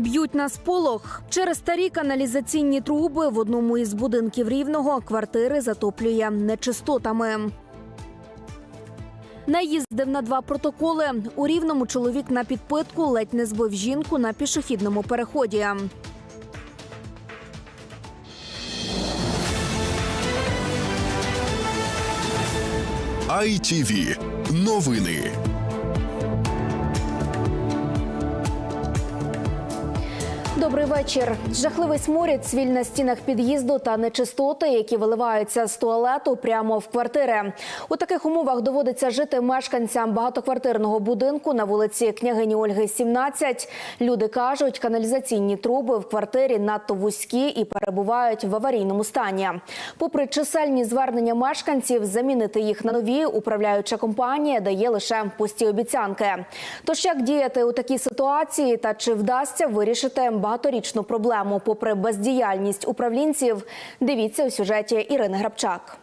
Б'ють на сполох через старі каналізаційні труби в одному із будинків рівного квартири затоплює нечистотами. Наїздив на два протоколи. У рівному чоловік на підпитку ледь не збив жінку на пішохідному переході. ITV. Новини. Добрий вечір. Жахливий сморід, свіль на стінах під'їзду та нечистоти, які виливаються з туалету прямо в квартири. У таких умовах доводиться жити мешканцям багатоквартирного будинку на вулиці княгині Ольги, 17. Люди кажуть, каналізаційні труби в квартирі надто вузькі і перебувають в аварійному стані. Попри чисельні звернення мешканців, замінити їх на нові управляюча компанія дає лише пусті обіцянки. Тож як діяти у такій ситуації та чи вдасться вирішити багаторічну проблему попри бездіяльність управлінців? Дивіться у сюжеті Ірини Грабчак.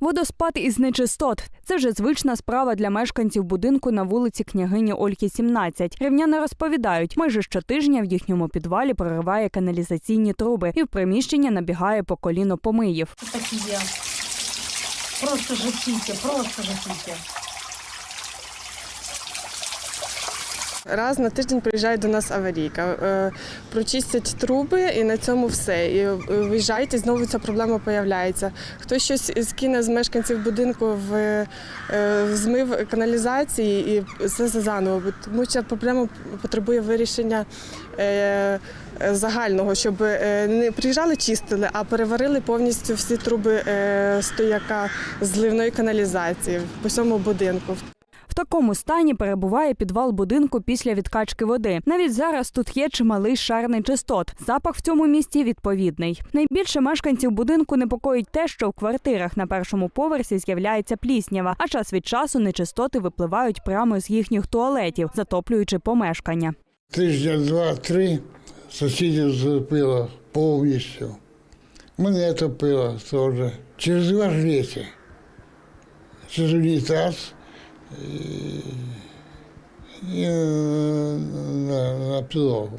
Водоспад із нечистот це вже звична справа для мешканців будинку на вулиці княгині Ольги, 17. Рівняни розповідають, майже щотижня в їхньому підвалі прориває каналізаційні труби, і в приміщення набігає по коліно помиїв. такі є. Просто жахіття, просто жахіття. Раз на тиждень приїжджає до нас аварійка, е, прочистять труби і на цьому все. І е, виїжджають, і знову ця проблема появляється. Хтось щось скине з мешканців будинку в, е, змив каналізації і все заново. Тому ця проблема потребує вирішення загального, щоб не приїжджали, чистили, а переварили повністю всі труби стояка зливної каналізації по всьому будинку. В такому стані перебуває підвал будинку після відкачки води. Навіть зараз тут є чималий шар нечистот. Запах в цьому місті відповідний. Найбільше мешканців будинку непокоїть те, що в квартирах на першому поверсі з'являється пліснява, а час від часу нечистоти випливають прямо з їхніх туалетів, затоплюючи помешкання. Тижня два-три сусідів затопило повністю. Мене топило теж. Через два ж. Через унітаз і, на, на, на підлогу.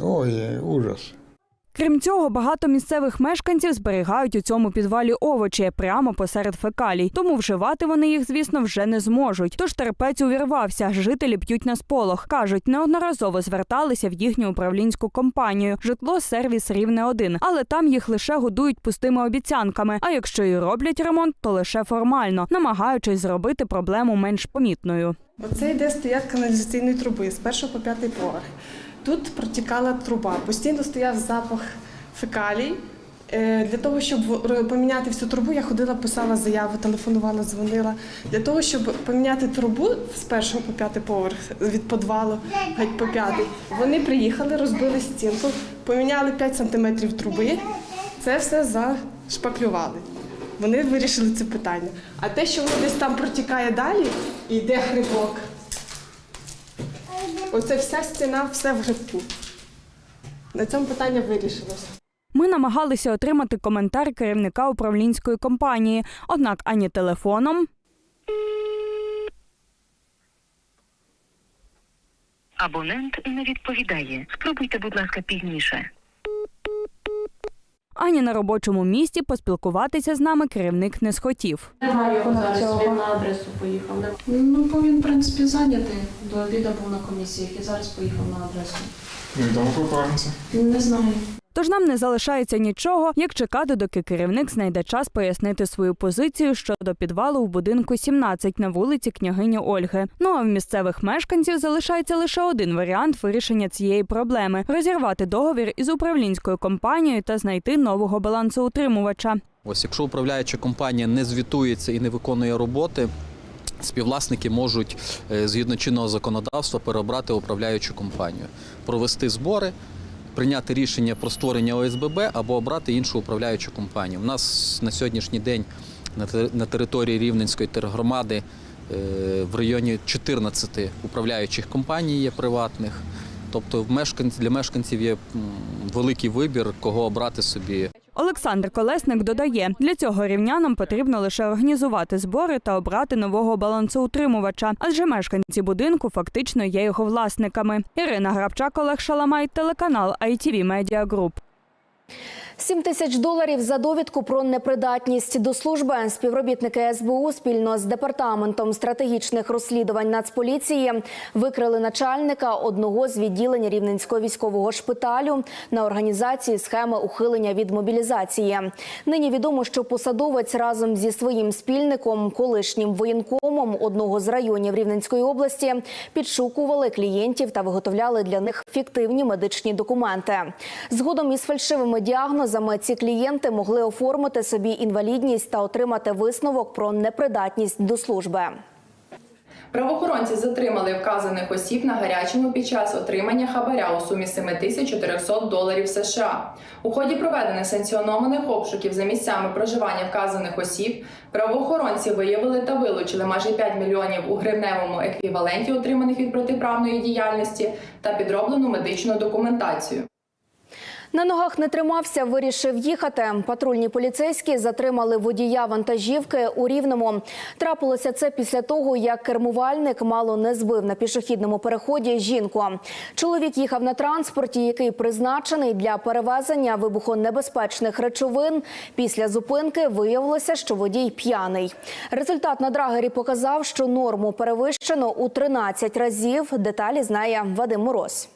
Ой, ужас. Крім цього, багато місцевих мешканців зберігають у цьому підвалі овочі прямо посеред фекалій. Тому вживати вони їх, звісно, вже не зможуть. Тож терпець увірвався. Жителі п'ють на сполох. кажуть, неодноразово зверталися в їхню управлінську компанію. Житло сервіс рівне один, але там їх лише годують пустими обіцянками. А якщо і роблять ремонт, то лише формально, намагаючись зробити проблему менш помітною. Оце йде стоять каналізаційної труби з першого по п'ятий поверх. Тут протікала труба, постійно стояв запах фекалій. Е, Для того, щоб поміняти всю трубу, я ходила, писала заяву, телефонувала, дзвонила. Для того, щоб поміняти трубу з першого по п'ятий поверх від підвалу геть по п'ятий, вони приїхали, розбили стінку, поміняли 5 сантиметрів труби. Це все зашпаклювали. Вони вирішили це питання. А те, що воно десь там протікає далі, і йде грибок. Оце вся стіна, все в грибку. На цьому питання вирішилося. Ми намагалися отримати коментар керівника управлінської компанії, однак ані телефоном, Абонент не відповідає. Спробуйте, будь ласка, пізніше. Ані на робочому місці поспілкуватися з нами керівник не схотів. Немає його зараз, він на адресу поїхав. Ну, бо він, в принципі, зайнятий. До обіду був на комісіях і зараз поїхав на адресу. Коли повернеться. Не знаю. Тож нам не залишається нічого, як чекати, доки керівник знайде час пояснити свою позицію щодо підвалу в будинку 17 на вулиці княгині Ольги. Ну а в місцевих мешканців залишається лише один варіант вирішення цієї проблеми: розірвати договір із управлінською компанією та знайти нового балансоутримувача. Ось якщо управляюча компанія не звітується і не виконує роботи. Співвласники можуть е, згідно чинного законодавства переобрати управляючу компанію, провести збори, прийняти рішення про створення ОСББ або обрати іншу управляючу компанію. У нас на сьогоднішній день на те- на території Рівненської тергромади е, в районі 14 управляючих компаній є приватних. Тобто для мешканців є великий вибір, кого обрати собі Олександр Колесник додає, для цього рівнянам потрібно лише організувати збори та обрати нового балансоутримувача, адже мешканці будинку фактично є його власниками. Ірина Грабчак, Олег Шаламай, телеканал ITV Media Group. 7 тисяч доларів за довідку про непридатність до служби. Співробітники СБУ спільно з департаментом стратегічних розслідувань Нацполіції викрили начальника одного з відділень Рівненського військового шпиталю на організації схеми ухилення від мобілізації. Нині відомо, що посадовець разом зі своїм спільником, колишнім воєнкомом одного з районів Рівненської області, підшукували клієнтів та виготовляли для них фіктивні медичні документи. Згодом із фальшивими діагнозами ці клієнти могли оформити собі інвалідність та отримати висновок про непридатність до служби. Правоохоронці затримали вказаних осіб на гарячому під час отримання хабаря у сумі 7400 доларів США. У ході проведених санкціонованих обшуків за місцями проживання вказаних осіб правоохоронці виявили та вилучили майже 5 мільйонів у гривневому еквіваленті, отриманих від протиправної діяльності, та підроблену медичну документацію. На ногах не тримався, вирішив їхати. Патрульні поліцейські затримали водія вантажівки у Рівному. Трапилося це після того, як кермувальник мало не збив на пішохідному переході жінку. Чоловік їхав на транспорті, який призначений для перевезення вибухонебезпечних речовин. Після зупинки виявилося, що водій п'яний. Результат на драгері показав, що норму перевищено у 13 разів. Деталі знає Вадим Мороз.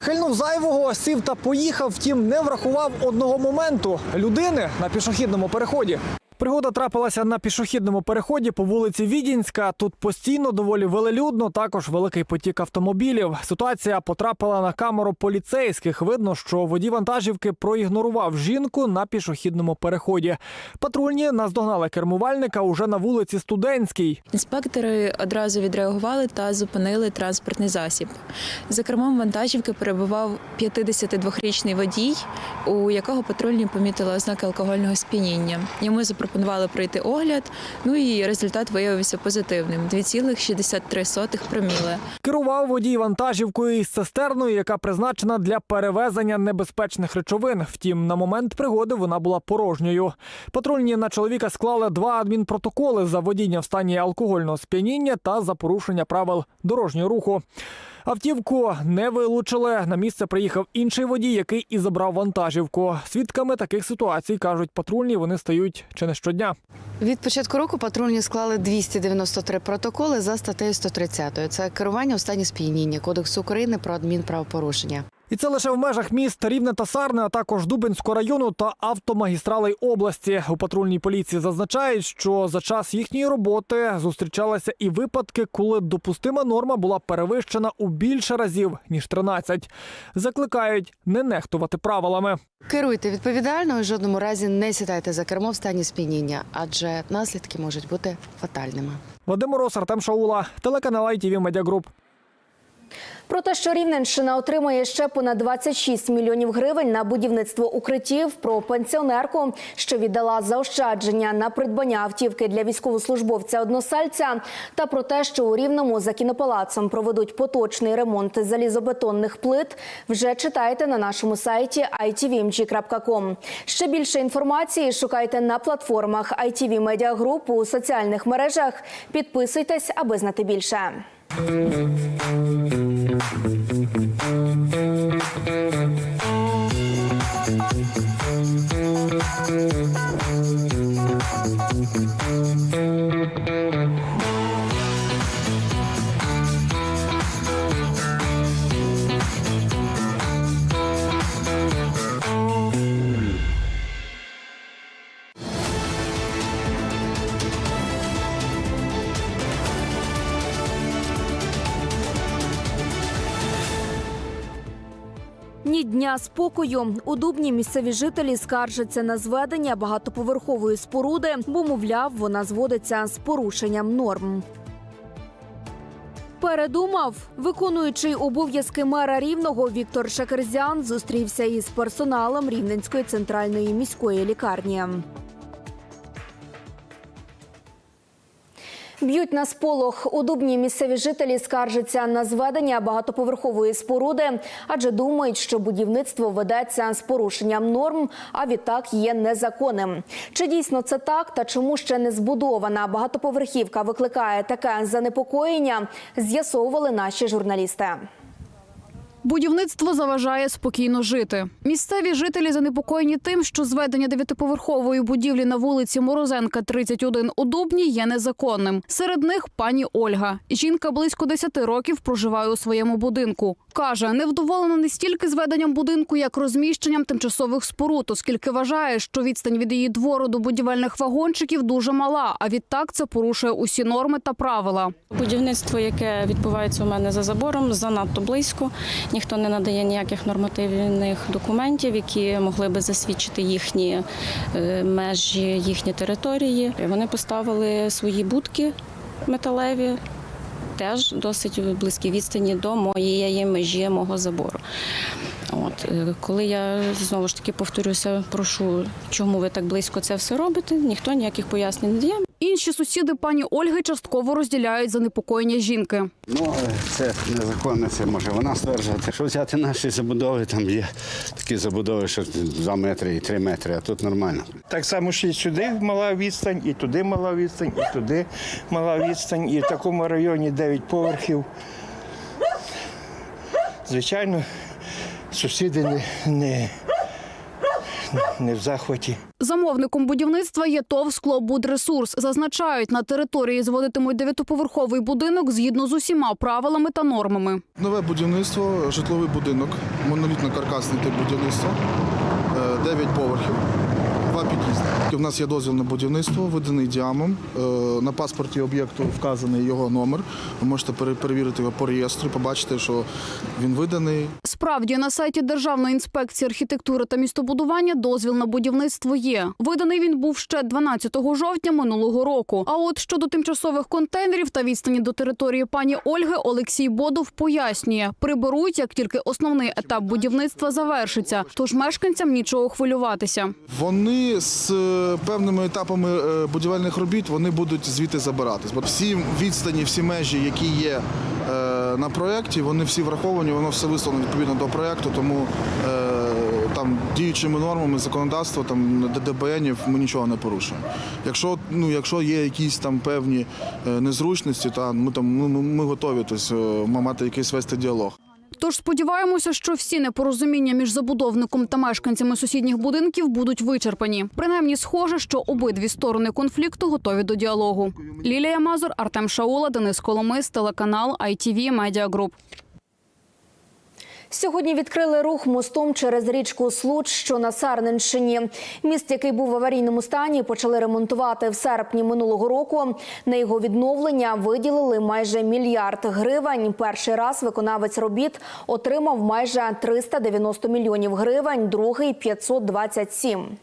Хильнув зайвого, сів та поїхав, втім не врахував одного моменту людини на пішохідному переході. Пригода трапилася на пішохідному переході по вулиці Відінська. Тут постійно доволі велелюдно, також великий потік автомобілів. Ситуація потрапила на камеру поліцейських. Видно, що водій вантажівки проігнорував жінку на пішохідному переході. Патрульні наздогнали кермувальника уже на вулиці Студентській. Інспектори одразу відреагували та зупинили транспортний засіб. За кермом вантажівки перебував 52-річний водій, у якого патрульні помітили ознаки алкогольного сп'яніння. Йому запропонували пройти огляд. Ну і результат виявився позитивним 2,63 проміли. Керував водій вантажівкою із цистерною, яка призначена для перевезення небезпечних речовин. Втім, на момент пригоди вона була порожньою. Патрульні на чоловіка склали два адмінпротоколи за водіння в стані алкогольного сп'яніння та за порушення правил дорожнього руху. Автівку не вилучили. На місце приїхав інший водій, який і забрав вантажівку. Свідками таких ситуацій кажуть патрульні. Вони стають чи не щодня. Від початку року патрульні склали 293 протоколи за статтею 130. Це керування у стані сп'яніння Кодексу України про адмінправопорушення. І це лише в межах міст Рівне та Сарне, а також Дубинського району та автомагістралей області. У патрульній поліції зазначають, що за час їхньої роботи зустрічалися і випадки, коли допустима норма була перевищена у більше разів ніж 13. Закликають не нехтувати правилами. Керуйте відповідально і в жодному разі не сідайте за кермо в стані сп'яніння, адже наслідки можуть бути фатальними. Вадим Мороз, Артем Шаула, телеканал ITV Media Group. Про те, що Рівненщина отримає ще понад 26 мільйонів гривень на будівництво укриттів, про пенсіонерку, що віддала заощадження на придбання автівки для військовослужбовця односельця, та про те, що у Рівному за кінопалацом проведуть поточний ремонт залізобетонних плит, вже читайте на нашому сайті itvmg.com. Ще більше інформації шукайте на платформах ITV Media Group у соціальних мережах. Підписуйтесь, аби знати більше. Thank you. Дня спокою у Дубні місцеві жителі скаржаться на зведення багатоповерхової споруди, бо мовляв, вона зводиться з порушенням норм. Передумав, виконуючий обов'язки мера рівного Віктор Шакерзян зустрівся із персоналом Рівненської центральної міської лікарні. Б'ють на сполох. У Дубні місцеві жителі скаржаться на зведення багатоповерхової споруди, адже думають, що будівництво ведеться з порушенням норм, а відтак є незаконним. Чи дійсно це так та чому ще не збудована багатоповерхівка викликає таке занепокоєння? З'ясовували наші журналісти. Будівництво заважає спокійно жити. Місцеві жителі занепокоєні тим, що зведення дев'ятиповерхової будівлі на вулиці Морозенка, 31 у Дубні є незаконним. Серед них пані Ольга. Жінка близько 10 років проживає у своєму будинку. Каже, невдоволена не стільки зведенням будинку, як розміщенням тимчасових споруд, оскільки вважає, що відстань від її двору до будівельних вагончиків дуже мала. А відтак це порушує усі норми та правила. Будівництво, яке відбувається у мене за забором, занадто близько. Ніхто не надає ніяких нормативних документів, які могли би засвідчити їхні е, межі, їхні території. Вони поставили свої будки металеві. Теж досить в близькій відстані до моєї межі мого забору. От е, коли я знову ж таки повторюся, прошу, чому ви так близько це все робите? Ніхто ніяких пояснень не дає. Інші сусіди пані Ольги частково розділяють занепокоєння жінки. Ну, це незаконно, це може вона стверджувати. Що взяти наші забудови, там є такі забудови, що 2 метри і 3 метри, а тут нормально. Так само ж і сюди мала відстань, і туди мала відстань, і туди мала відстань, і в такому районі 9 поверхів. Звичайно, сусіди не, не, не в захваті. Замовником будівництва є ТОВ «Склобудресурс». Зазначають, на території зводитимуть дев'ятиповерховий будинок згідно з усіма правилами та нормами. Нове будівництво, житловий будинок, монолітно-каркасний тип будівництва, 9 поверхів, два під'їзди. У нас є дозвіл на будівництво, виданий діамом. Е, На паспорті об'єкту вказаний його номер. Ви можете пере- перевірити його по реєстру, побачите, що він виданий. Справді, на сайті Державної інспекції архітектури та містобудування дозвіл на будівництво є. Виданий він був ще 12 жовтня минулого року. А от щодо тимчасових контейнерів та відстані до території пані Ольги, Олексій Бодов пояснює, приберуть, як тільки основний етап будівництва завершиться. Тож мешканцям нічого хвилюватися. Вони з е, певними етапами е, будівельних робіт вони будуть звідти забиратись. Бо всі відстані, всі межі, які є е, на проєкті, вони всі враховані, воно все висловлено відповідно до проєкту, тому там діючими нормами законодавства, там ДДБНів ми нічого не порушуємо. Якщо, ну, якщо є якісь там певні незручності, та ми там ми, ми- готові тобто, е, мати якийсь вести діалог. Тож сподіваємося, що всі непорозуміння між забудовником та мешканцями сусідніх будинків будуть вичерпані. Принаймні, схоже, що обидві сторони конфлікту готові до діалогу. Лілія Мазур, Артем Шаула, Денис Коломис, телеканал ITV Media Group. Сьогодні відкрили рух мостом через річку Случ, що на Сарненщині. Міст, який був в аварійному стані, почали ремонтувати в серпні минулого року. На його відновлення виділили майже мільярд гривень. Перший раз виконавець робіт отримав майже 390 мільйонів гривень, другий 527.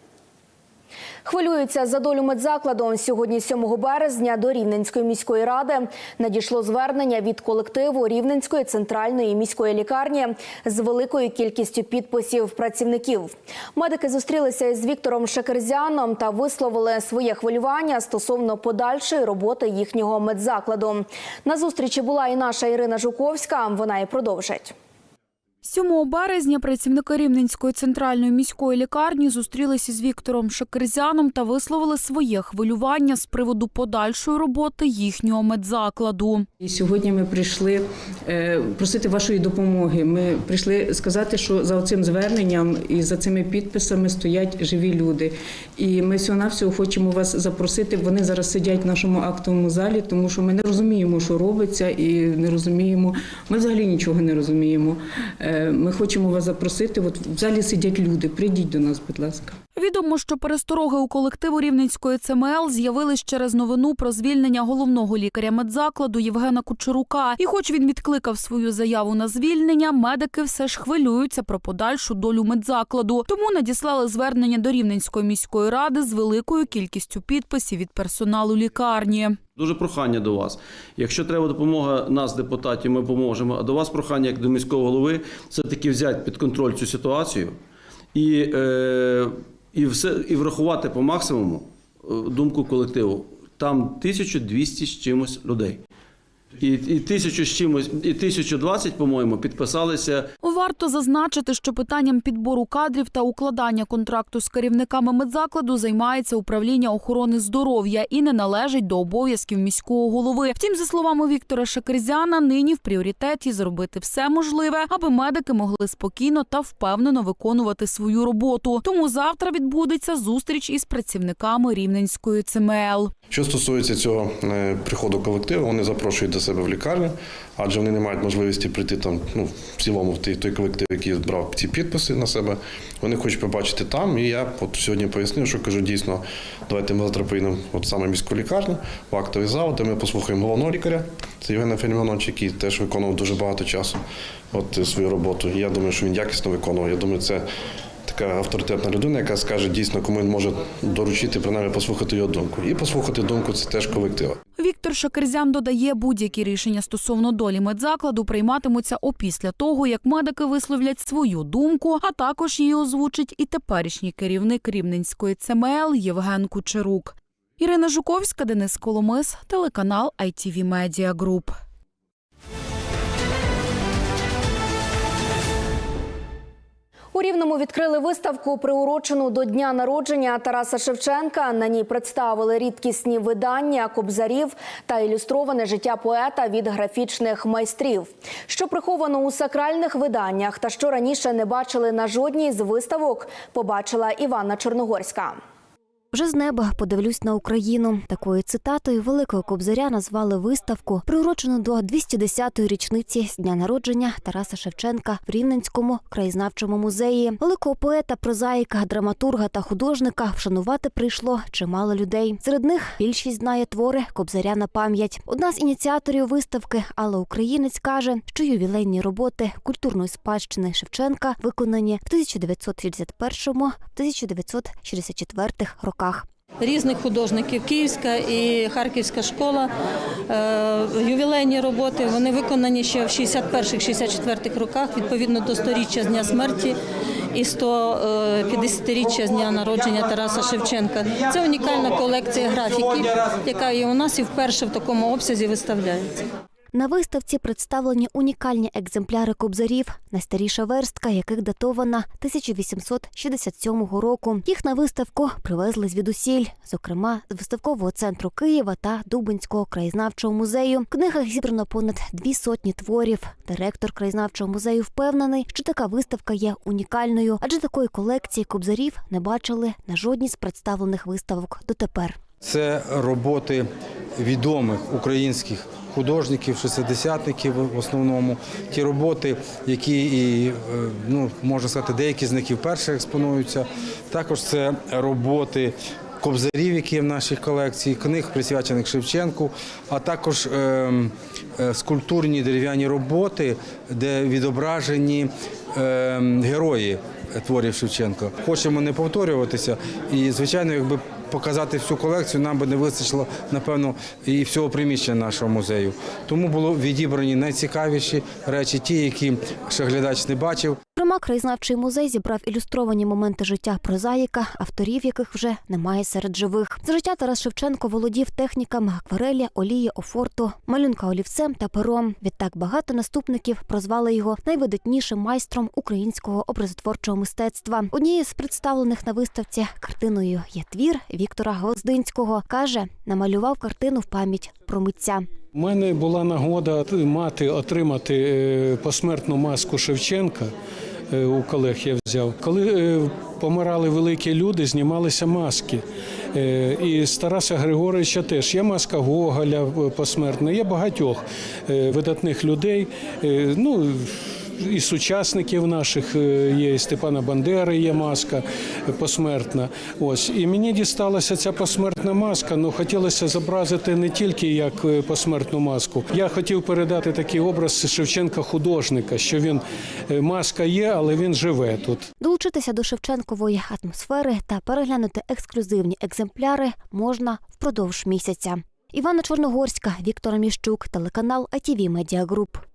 Хвилюються за долю медзакладу. Сьогодні, 7 березня, до Рівненської міської ради надійшло звернення від колективу Рівненської центральної міської лікарні з великою кількістю підписів працівників. Медики зустрілися із Віктором Шекерзяном та висловили своє хвилювання стосовно подальшої роботи їхнього медзакладу. На зустрічі була і наша Ірина Жуковська. Вона і продовжить. 7 березня працівники Рівненської центральної міської лікарні зустрілися з Віктором Шакерзяном та висловили своє хвилювання з приводу подальшої роботи їхнього медзакладу. І сьогодні ми прийшли е, просити вашої допомоги. Ми прийшли сказати, що за цим зверненням і за цими підписами стоять живі люди. І ми всього навсього хочемо вас запросити. Вони зараз сидять в нашому актовому залі, тому що ми не розуміємо, що робиться, і не розуміємо. Ми взагалі нічого не розуміємо. Е, Ми хочемо вас запросити. От в залі сидять люди. Прийдіть до нас, будь ласка. Відомо, що перестороги у колективу Рівненської ЦМЛ з'явились через новину про звільнення головного лікаря медзакладу Євгена Кучерука. І, хоч він відкликав свою заяву на звільнення, медики все ж хвилюються про подальшу долю медзакладу. Тому надіслали звернення до Рівненської міської ради з великою кількістю підписів від персоналу лікарні. Дуже прохання до вас. Якщо треба допомога нас, депутатів, ми поможемо. А до вас прохання, як до міського голови, все таки взяти під контроль цю ситуацію і, е, і, все, і врахувати по максимуму е, думку колективу. там 1200 з чимось людей. І, і тисячу з чимось, і 1020, по-моєму, підписалися Варто зазначити, що питанням підбору кадрів та укладання контракту з керівниками медзакладу займається управління охорони здоров'я і не належить до обов'язків міського голови. Втім, за словами Віктора Шакерзяна, нині в пріоритеті зробити все можливе, аби медики могли спокійно та впевнено виконувати свою роботу. Тому завтра відбудеться зустріч із працівниками Рівненської ЦМЛ. Що стосується цього е, приходу колективу, вони запрошують до себе в лікарню, адже вони не мають можливості прийти там, ну, в цілому в той, той колектив, який брав ці підписи на себе. Вони хочуть побачити там. І я от сьогодні пояснив, що кажу, дійсно, давайте ми завтра поїдемо от саме міську лікарню, в актовий зал, де ми послухаємо головного лікаря. Це Євген Фельманович, який теж виконував дуже багато часу от, е, свою роботу. І я думаю, що він якісно виконував. Я думаю, це така авторитетна людина, яка скаже дійсно, кому він може доручити, принаймні послухати його думку. І послухати думку це теж колектива. Віктор Шакерзян додає, будь-які рішення стосовно долі медзакладу прийматимуться опісля того, як медики висловлять свою думку, а також її озвучить і теперішній керівник Рівненської ЦМЛ Євген Кучерук. Ірина Жуковська, Денис Коломис, телеканал ITV Media Group. У Рівному відкрили виставку, приурочену до дня народження Тараса Шевченка. На ній представили рідкісні видання кобзарів та ілюстроване життя поета від графічних майстрів. Що приховано у сакральних виданнях та що раніше не бачили на жодній з виставок, побачила Іванна Чорногорська. Вже з неба подивлюсь на Україну. Такою цитатою великого кобзаря назвали виставку, приурочену до 210-ї річниці з дня народження Тараса Шевченка в Рівненському краєзнавчому музеї. Великого поета, прозаїка, драматурга та художника вшанувати прийшло чимало людей. Серед них більшість знає твори кобзаря на пам'ять. Одна з ініціаторів виставки Алла Українець каже, що ювілейні роботи культурної спадщини Шевченка виконані в 1941-1964 роках. Різних художників. Київська і Харківська школа, е, ювілейні роботи. Вони виконані ще в 61-64 роках, відповідно до 100-річчя з дня смерті і 150-річчя з дня народження Тараса Шевченка. Це унікальна колекція графіків, яка є у нас і вперше в такому обсязі виставляється. На виставці представлені унікальні екземпляри кобзарів, найстаріша верстка, яких датована 1867 року. Їх на виставку привезли звідусіль, зокрема з виставкового центру Києва та Дубинського краєзнавчого музею. В книгах зібрано понад дві сотні творів. Директор краєзнавчого музею впевнений, що така виставка є унікальною, адже такої колекції кобзарів не бачили на жодній з представлених виставок дотепер. Це роботи відомих українських художників, шестидесятників в основному. Ті роботи, які е, ну можна сказати, деякі з них і вперше експонуються. Також це роботи. Кобзарів, які є в нашій колекції, книг присвячених Шевченку, а також е, е, скульптурні дерев'яні роботи, де відображені е, герої творів Шевченка. Хочемо не повторюватися, і звичайно, якби показати всю колекцію, нам би не вистачило напевно і всього приміщення нашого музею. Тому було відібрані найцікавіші речі, ті, які ще глядач не бачив. Зокрема, краєзнавчий музей зібрав ілюстровані моменти життя прозаїка, авторів яких вже немає серед живих. За життя Тарас Шевченко володів техніками акварелі, олії, офорту, малюнка олівцем та пером. Відтак багато наступників прозвали його найвидатнішим майстром українського образотворчого мистецтва. Однією з представлених на виставці картиною є твір Віктора Гвоздинського. каже, намалював картину в пам'ять про митця. У мене була нагода мати отримати е, посмертну маску Шевченка. Е, У колег я взяв. Коли е, помирали великі люди, знімалися маски. Е, І з Григоровича теж є маска Гоголя посмертна, є багатьох видатних людей. Ну, і сучасників наших е, є, Степана Бандери є маска посмертна. Ось і мені дісталася ця посмертна маска. Ну хотілося зобразити не тільки як е, посмертну маску. Я хотів передати такий образ Шевченка художника, що він е, маска є, але він живе тут. Долучитися до Шевченкової атмосфери та переглянути ексклюзивні екземпляри можна впродовж місяця. Івана Чорногорська, Віктора Міщук, телеканал ITV Media Group.